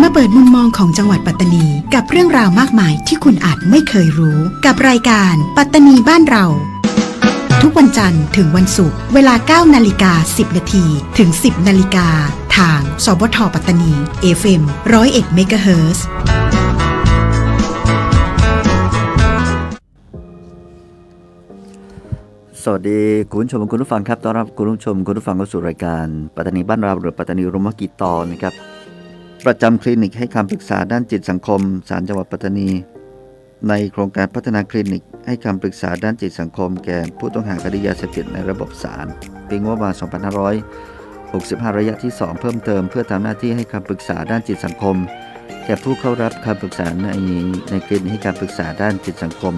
มาเปิดมุมมองของจังหวัดปัตตานี กับเรื่องราวมากมายที่คุณอาจไม่เคยรู้ กับรายการปัตตานีบ้านเรา ทุกวันจันทร์ถึงวันศุกร์เวลา 9 นาฬิกา 10 นาทีถึง 10 นาฬิกา ทาง สบทปัตตานี FM 101 MHz สวัสดีคุณผู้ชมคุณผู้ฟังครับต้อนรับคุณผู้ชมคุณผู้ฟังเข้าสู่รายการปัตตานีบ้านเราหรือปัตตานีรมกิจตอนนะครับ ประจำคลินิกให้คำปรึกษาด้านจิตสังคมศาลจังหวัดปัตตานี ในโครงการพัฒนาคลินิก ให้คำปรึกษาด้านจิตสังคม แก่ผู้ต้องหาคดียาเสพติดในระบบศาลปีงบประมาณ 2565 ระยะที่ 2 เพิ่มเติม เพื่อทำหน้าที่ให้คำปรึกษาด้านจิตสังคม แก่ผู้เข้ารับคำปรึกษาในในคลินิกให้การปรึกษาด้านจิตสังคม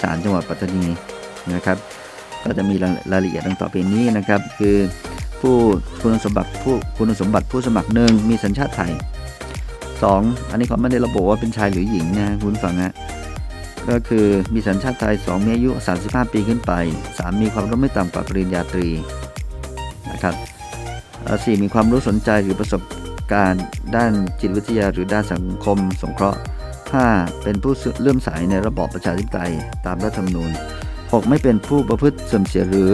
ศาลจังหวัดปัตตานีนะครับ ก็จะมีรายละเอียดดังต่อไปนี้นะครับ คือ ผู้คุณสมบัติผู้คุณสมบัติผู้สมัครหนึ่งมีสัญชาติไทย 2. อันนี้เขาไม่ได้ระบุว่าเป็นชายหรือหญิงนะคุณฟังฮะก็คือมีสัญชาติไทย 2 มีอายุ 35 ปีขึ้นไป 3 มีความรู้ไม่ต่ำกว่าปริญญาตรีนะครับเอ่มีความรู้สนใจหรือประสบการณ์ด้านจิตวิทยาหรือด้านสังคม สงเคราะห์ 5. เป็นผู้เลื่อมใสในระบอบประชาธิปไตยตามรัฐธรรมนูญ 6. ไม่เป็นผู้ประพฤติเสื่อมเสียหรือ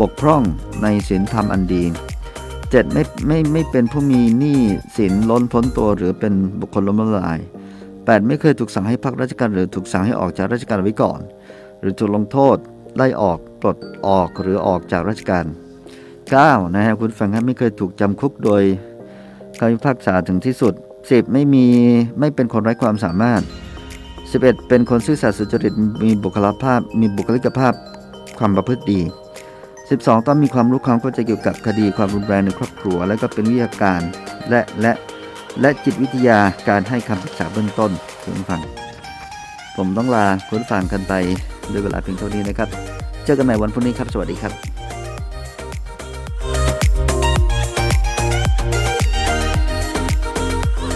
บกพร่องในศีลธรรมอันดี 7. ไม่ไม่ไม่เป็นผู้มีหนี้สินล้นพ้นตัวหรือเป็นบุคคลล้มละลาย 8. ไม่เคยถูกสั่งให้พักราชการหรือถูกสั่งให้ออกจากราชการไว้ก่อน หรือถูกลงโทษ ไล่ออกปลดออกหรือออกจากราชการ 9. นะฮะคุณฟังครับไม่เคยถูกจำคุกโดยคำพิพากษาถึงที่สุด 10. ไม่มีไม่เป็นคนไร้ความสามารถ 11 เป็นคนซื่อสัตย์สุจริตมีบุคลภาพมีบุคลิกภาพความประพฤติดี 12 ต้องมีความรู้ความเข้าใจเกี่ยวกับคดีความรุนแรงในครอบครัว และก็เป็นวิทยาการและและและจิตวิทยาการให้คำปรึกษาเบื้องต้นคุณฟัง ผมต้องลาคุณฟังกันไปด้วยเวลาเพียงเท่านี้นะครับ เจอกันใหม่วันพรุ่งนี้ครับ สวัสดีครับ